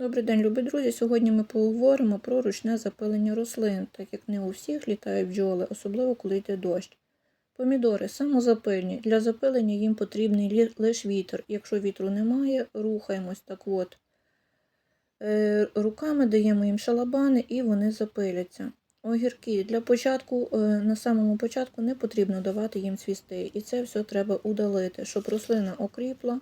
Добрий день, любі друзі. Сьогодні ми поговоримо про ручне запилення рослин, так як не у всіх літають бджоли, особливо коли йде дощ. Помідори самозапильні. Для запилення їм потрібний лише вітер. Якщо вітру немає, рухаємось так от. Е, Руками даємо їм шалабани і вони запиляться. Огірки для початку, е, на самому початку не потрібно давати їм цвісти. І це все треба удалити, щоб рослина окріпла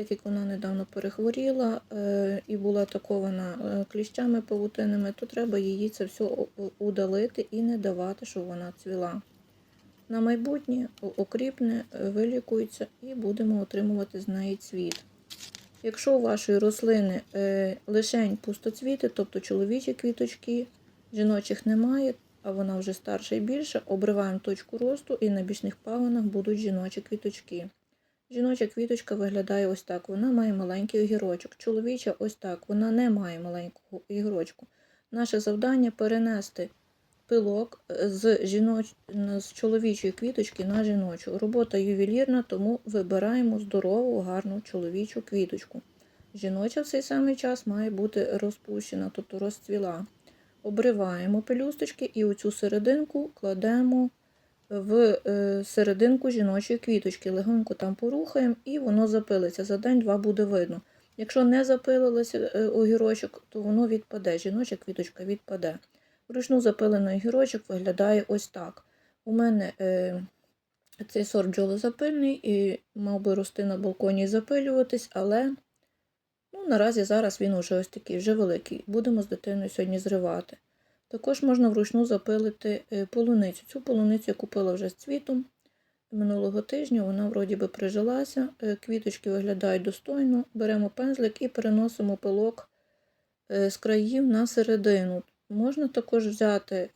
так як вона недавно перехворіла е, і була атакована е, кліщами павутинними, то треба її це все удалити і не давати, щоб вона цвіла. На майбутнє окріпне, е, вилікується і будемо отримувати з неї цвіт. Якщо у вашої рослини лишень пустоцвіти, тобто чоловічі квіточки, жіночих немає, а вона вже старша і більша, обриваємо точку росту і на бічних пагонах будуть жіночі квіточки. Жіноча квіточка виглядає ось так. Вона має маленький огірочок. Чоловіча ось так. Вона не має маленького огірочку. Наше завдання перенести пилок е, з жіноч... з чоловічої квіточки на жіночу. Робота ювелірна, тому вибираємо здорову, гарну чоловічу квіточку. Жіноча в цей самий час має бути розпущена, тобто розцвіла. Обриваємо пелюсточки і оцю серединку кладемо в е, серединку жіночої квіточки. Легонько там порухаємо і воно запилиться. За день-два буде видно. Якщо не запилилося е, огірочок, то воно відпаде. Жіноча квіточка відпаде. Вручну запилений огірочок виглядає ось так. У мене е, цей сорт бджолозапильний і мав би рости на балконі і запилюватись, але ну, наразі зараз він вже ось такий, вже великий. Будемо з дитиною сьогодні зривати. Також можна вручну запилити е, полуницю. Цю полуницю я купила вже з цвітом. Минулого тижня вона вроді би прижилася, е, квіточки виглядають достойно. Беремо пензлик і переносимо пилок е, з країв на середину. Можна також взяти,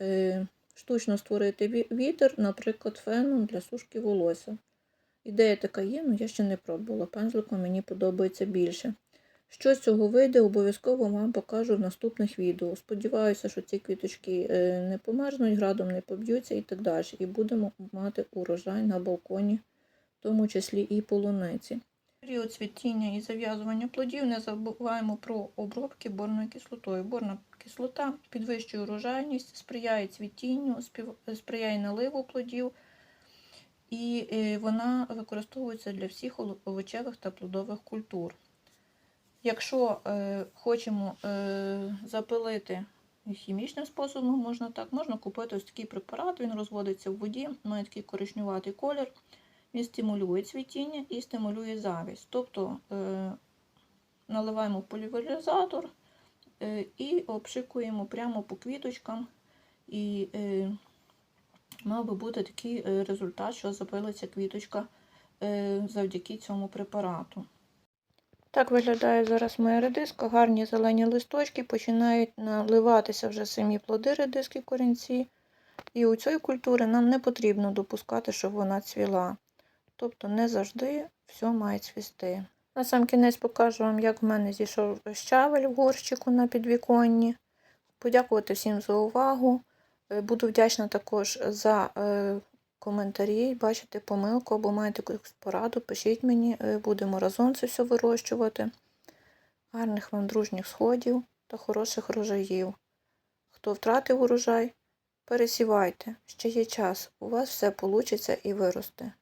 штучно створити вітер, наприклад, феном для сушки волосся. Ідея така є, але я ще не пробувала. Пензликом мені подобається більше. Що з цього вийде, обов'язково вам покажу в наступних відео. Сподіваюся, що ці квіточки е, не померзнуть, градом не поб'ються і так далі. І будемо мати урожай на балконі, в тому числі і полуниці. Період цвітіння і зав'язування плодів не забуваємо про обробки борною кислотою. Борна кислота підвищує урожайність, сприяє цвітінню, сприяє наливу плодів. І е, вона використовується для всіх овочевих та плодових культур. Якщо е, хочемо е, запилити хімічним способом, можна так, можна купити ось такий препарат, він розводиться в воді, має такий коричневатий колір, він стимулює цвітіння і стимулює завість. Тобто е, наливаємо в е, і обшикуємо прямо по квіточкам. І е, мав би бути такий е, результат, що запилиться квіточка е, завдяки цьому препарату. Так виглядає зараз моя редиска, гарні зелені листочки, починають наливатися вже самі плоди редиски корінці. І у цієї культури нам не потрібно допускати, щоб вона цвіла. Тобто не завжди все має цвісти. На сам кінець покажу вам, як в мене зійшов щавель в горщику на підвіконні. Подякувати всім за увагу. Е, буду вдячна також за е, коментарі, бачите помилку або маєте якусь пораду, пишіть мені, е, будемо разом це все вирощувати. Гарних вам дружніх сходів та хороших урожаїв. Хто втратив урожай, пересівайте, ще є час, у вас все вийде і виросте.